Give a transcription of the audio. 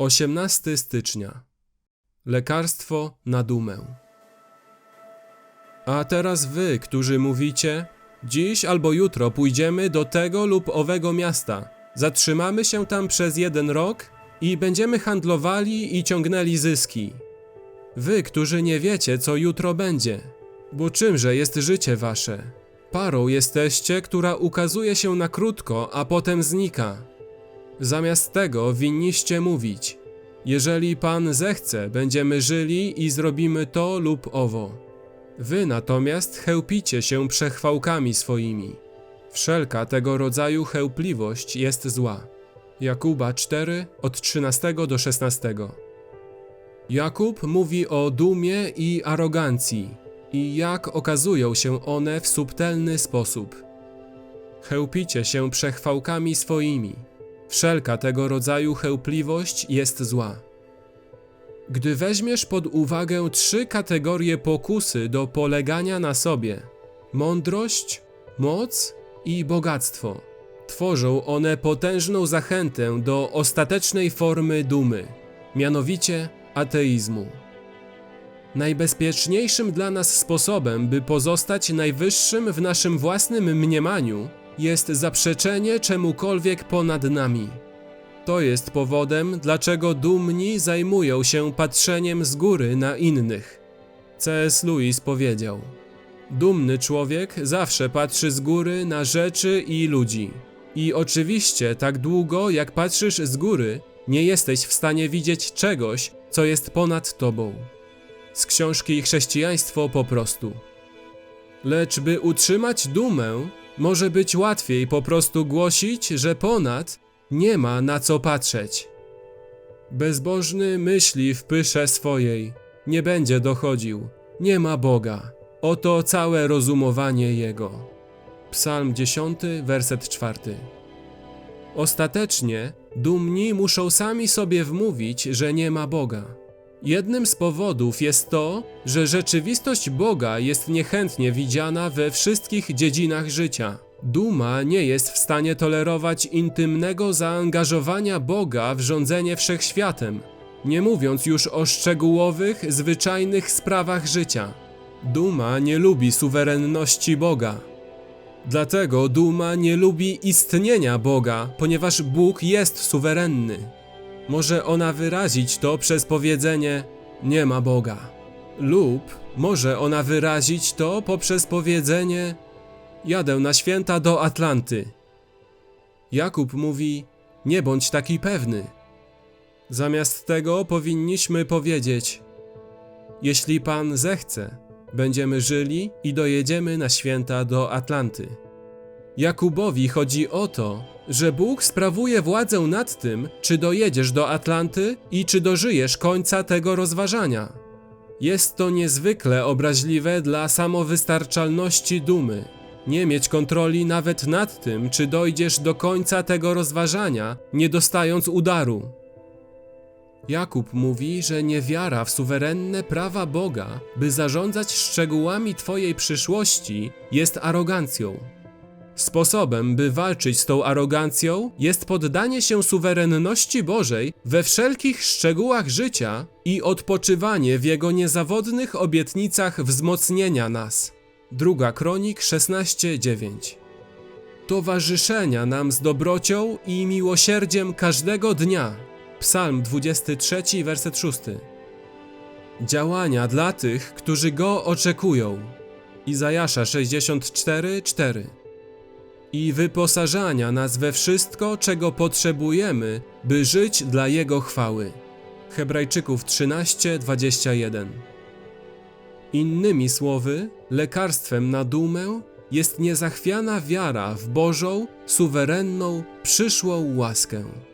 18 stycznia. Lekarstwo na dumę. A teraz wy, którzy mówicie, dziś albo jutro pójdziemy do tego lub owego miasta, zatrzymamy się tam przez jeden rok i będziemy handlowali i ciągnęli zyski. Wy, którzy nie wiecie, co jutro będzie, bo czymże jest życie wasze? Parą jesteście, która ukazuje się na krótko, a potem znika. Zamiast tego winniście mówić: Jeżeli Pan zechce, będziemy żyli i zrobimy to lub owo. Wy natomiast chełpicie się przechwałkami swoimi. Wszelka tego rodzaju chełpliwość jest zła. Jakuba 4 od 13 do 16. Jakub mówi o dumie i arogancji i jak okazują się one w subtelny sposób. Chełpicie się przechwałkami swoimi. Wszelka tego rodzaju chełpliwość jest zła. Gdy weźmiesz pod uwagę trzy kategorie pokusy do polegania na sobie mądrość, moc i bogactwo, tworzą one potężną zachętę do ostatecznej formy dumy, mianowicie ateizmu. Najbezpieczniejszym dla nas sposobem, by pozostać najwyższym w naszym własnym mniemaniu, jest zaprzeczenie czemukolwiek ponad nami. To jest powodem, dlaczego dumni zajmują się patrzeniem z góry na innych. C.S. Lewis powiedział: Dumny człowiek zawsze patrzy z góry na rzeczy i ludzi. I oczywiście, tak długo jak patrzysz z góry, nie jesteś w stanie widzieć czegoś, co jest ponad tobą. Z książki Chrześcijaństwo po prostu. Lecz by utrzymać dumę, może być łatwiej po prostu głosić, że ponad nie ma na co patrzeć. Bezbożny myśli w pysze swojej, nie będzie dochodził, nie ma Boga. Oto całe rozumowanie Jego. Psalm 10, werset 4. Ostatecznie dumni muszą sami sobie wmówić, że nie ma Boga. Jednym z powodów jest to, że rzeczywistość Boga jest niechętnie widziana we wszystkich dziedzinach życia. Duma nie jest w stanie tolerować intymnego zaangażowania Boga w rządzenie wszechświatem, nie mówiąc już o szczegółowych, zwyczajnych sprawach życia. Duma nie lubi suwerenności Boga. Dlatego duma nie lubi istnienia Boga, ponieważ Bóg jest suwerenny. Może ona wyrazić to przez powiedzenie: Nie ma Boga. Lub może ona wyrazić to poprzez powiedzenie: Jadę na święta do Atlanty. Jakub mówi: Nie bądź taki pewny. Zamiast tego powinniśmy powiedzieć: Jeśli Pan zechce, będziemy żyli i dojedziemy na święta do Atlanty. Jakubowi chodzi o to, że Bóg sprawuje władzę nad tym, czy dojedziesz do Atlanty i czy dożyjesz końca tego rozważania. Jest to niezwykle obraźliwe dla samowystarczalności dumy. Nie mieć kontroli nawet nad tym, czy dojdziesz do końca tego rozważania, nie dostając udaru. Jakub mówi, że niewiara w suwerenne prawa Boga, by zarządzać szczegółami Twojej przyszłości, jest arogancją. Sposobem, by walczyć z tą arogancją, jest poddanie się suwerenności Bożej we wszelkich szczegółach życia i odpoczywanie w Jego niezawodnych obietnicach wzmocnienia nas. Druga Kronik 16:9 Towarzyszenia nam z dobrocią i miłosierdziem każdego dnia. Psalm 23, werset 6 Działania dla tych, którzy Go oczekują. Izajasza 64:4 i wyposażania nas we wszystko, czego potrzebujemy, by żyć dla Jego chwały. Hebrajczyków 13:21. Innymi słowy, lekarstwem na dumę jest niezachwiana wiara w Bożą, suwerenną, przyszłą łaskę.